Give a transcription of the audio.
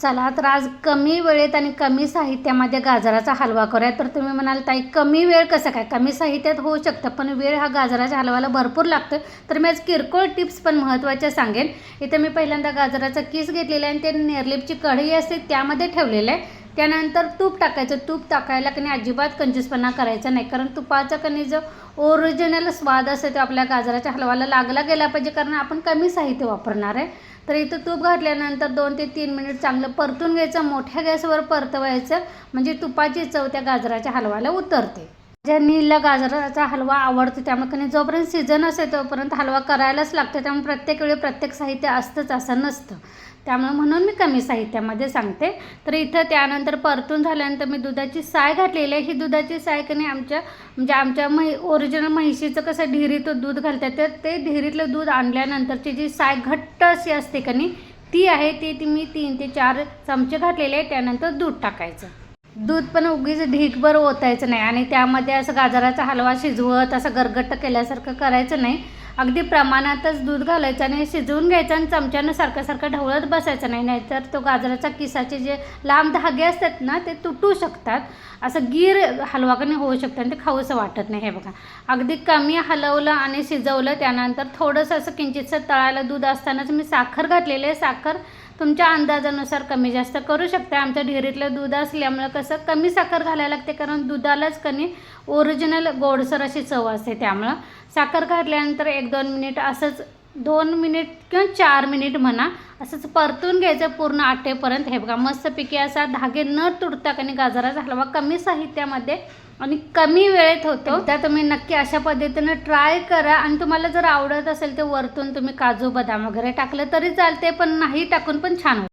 चला तर आज कमी वेळेत आणि कमी साहित्यामध्ये गाजराचा हलवा करूया. तर तुम्ही म्हणाल ताई कमी वेळ कसं काय? कमी साहित्यात होऊ शकतं पण वेळ हा गाजराच्या हलवाला भरपूर लागतो तर मी आज किरकोळ टिप्स पण महत्त्वाच्या सांगेन. इथं मी पहिल्यांदा गाजराचा किस घेतलेला आहे आणि ते नेरलिपची कढई असते त्यामध्ये ठेवलेलं आहे. त्यानंतर तूप टाकायचं. तूप टाकायला कणी अजिबात कंजूसपणा करायचा नाही. कारण तुपाचा कणी जो ओरिजिनल स्वाद असतो तो आपल्या गाजराच्या हलवाला लागला गेला पाहिजे. कारण आपण कमी साहित्य वापरणार आहे. तर इथं तूप घातल्यानंतर दोन ते तीन मिनिट चांगलं परतून घ्यायचं. मोठ्या गॅसवर परतवायचं. म्हणजे तुपाची चव त्या गाजराच्या हलवाला उतरते. ज्यांनीला गाजराचा हलवा आवडतो त्यामुळे कधी जोपर्यंत सीझन असेल तोपर्यंत हलवा करायलाच लागतो त्यामुळे प्रत्येक वेळी प्रत्येक साहित्य असतंच असं नसतं. त्यामुळे म्हणून मी कमी साहित्यामध्ये सांगते. तर इथं त्यानंतर परतून झाल्यानंतर मी दुधाची साय घातलेली आहे. ही दुधाची साय कणी आमच्या म्हणजे आमच्या म्है ओरिजिनल म्हैशीचं कसं ढिरीतून दूध घालतात तर ते ढिरीतलं दूध आणल्यानंतरची जी साय घट्ट अशी असते कनी ती आहे ती ती मी तीन ते चार चमचे घातलेले आहे. त्यानंतर दूध टाकायचं. दूध पण उगीच ढीकभर ओतायचं नाही. आणि त्यामध्ये असं गाजराचा हलवा शिजवत असं गरगट्ट केल्यासारखं करायचं नाही. अगदी प्रमाणातच दूध घालायचं आणि शिजवून घ्यायचं आणि चमच्यानं सारखं सारखं ढवळत बसायचं नाही. नाहीतर तो गाजराचा किसाचे जे लांब धागे असतात ना ते तुटू शकतात. असं गीर हलवाकडे होऊ शकतं आणि ते खाऊसं वाटत नाही. हे बघा. अगदी कमी हलवलं आणि शिजवलं त्यानंतर थोडंसं असं किंचितसं तळायला दूध असतानाच मी साखर घातलेली आहे. साखर तुमच्या अंदाजानुसार कमी जास्त करू शकता. आमच्या डेअरीतलं दूध असल्यामुळं कसं कमी साखर घालायला लागते कारण दुधालाच कणी ओरिजिनल गोडसर अशी चव असते त्यामुळं. साखर घातल्यानंतर एक दोन मिनिट असंच दोन मिनिट किंवा चार मिनिट म्हणा असंच परतून घ्यायचं पूर्ण आठेपर्यंत. हे बघा मस्तपैकी असा धागे न तुटता कणी गाजराचा हलवा कमी साहित्यामध्ये आणि कमी वेळेत होतो. त्या तुम्ही नक्की अशा पद्धतीनं ट्राय करा. आणि तुम्हाला जर आवडत असेल तर वरतून तुम्ही काजू बदाम वगैरे टाकलं तरी चालते पण नाही टाकून पण छान होतं.